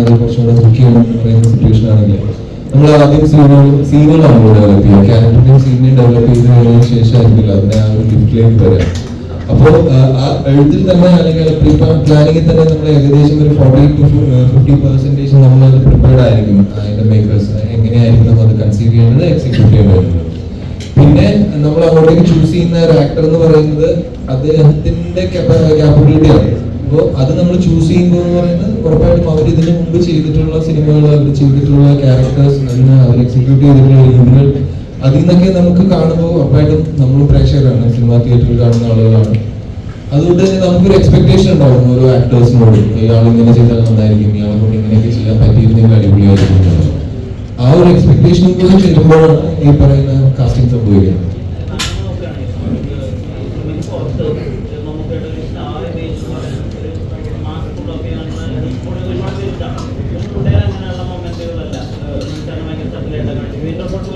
അത് കുറച്ചുകൂടെ ചെയ്യണം പറയുന്ന സിറ്റുവേഷൻ ആണെങ്കിൽ നമ്മൾ ആദ്യം സീനുകൾ സീനുകളാണ് ഡെവലപ്പ് ചെയ്യുക. ക്യാരക്ടറിനെയും സീനിനെയും ഡെവലപ്പ് ചെയ്ത് കഴിഞ്ഞതിന് ശേഷമായിരിക്കില്ല. അതിനെ ആ ഒരു ലിഫ്റ്റിലേക്ക് വരാം. അപ്പോൾ ആ എഴുത്തിൽ തന്നെ അല്ലെങ്കിൽ പ്രീ പ്ലാനിങ്ങിൽ തന്നെ നമ്മൾ ഏകദേശം ഒരു ഫോർട്ടി ടു ഫിഫ്റ്റി പെർസെന്റേജ് നമ്മൾ അത് പ്രിപ്പയർഡ് ആയിരിക്കും അതിന്റെ മേക്കേഴ്സ് എങ്ങനെയായിരിക്കും നമ്മൾ അത് കൺസീവ് ചെയ്യേണ്ടത് എക്സിക്യൂട്ട് ചെയ്യേണ്ടത്. പിന്നെ നമ്മൾ അങ്ങോട്ടേക്ക് ചൂസ് ചെയ്യുന്ന ഒരു ആക്ടർ എന്ന് പറയുന്നത് അദ്ദേഹത്തിന്റെ ക്യാപ്പബിലിറ്റി ആണ്. അപ്പോൾ അത് നമ്മൾ ചൂസ് ചെയ്യുമ്പോൾ എന്ന് പറയുന്നത് ഇതിനു മുമ്പ് ചെയ്തിട്ടുള്ള സിനിമകൾ അവർ ചെയ്തിട്ടുള്ള ക്യാരക്ടേഴ്സ് അതിന് അവർ എക്സിക്യൂട്ട് ചെയ്തിട്ടുള്ള രീതികൾ അതിൽ നിന്നൊക്കെ നമുക്ക് കാണുമ്പോൾ ഉറപ്പായിട്ടും നമ്മൾ പ്രേക്ഷകരാണ് സിനിമ തിയേറ്ററിൽ കാണുന്ന ആളുകളാണ്. അതുകൊണ്ട് തന്നെ നമുക്കൊരു എക്സ്പെക്ടേഷൻ ഉണ്ടാവും ഓരോ ആക്ടേഴ്സിനോട് ഇയാൾ ഇങ്ങനെ ചെയ്താൽ നന്നായിരിക്കും ഇയാളെ കൊണ്ട് ഇങ്ങനെയൊക്കെ ചെയ്യാൻ പറ്റിയിരുന്നെങ്കിൽ അടിപൊളിയായിരിക്കും. ആ ഒരു എക്സ്പെക്ടേഷൻ കൂടെ ഈ പറയുന്ന കാസ്റ്റിംഗ് സംഭവിക്കുന്നത്.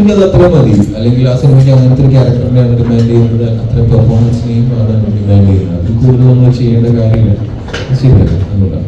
സിനിമയ്ക്ക് അത് അത്ര മതി. അല്ലെങ്കിൽ ആ സിനിമയ്ക്ക് അങ്ങനത്തെ ഒരു ക്യാരക്ടറിനെയാണ് ഡിമാൻഡ് ചെയ്യുന്നത് അത്ര പെർഫോമൻസിനെയും ആണ് ഡിമാൻഡ് ചെയ്യുന്നത്. അതിൽ കൂടുതൽ നമ്മൾ ചെയ്യേണ്ട കാര്യമില്ല. ശരിയല്ല അതുകൊണ്ടാണ്.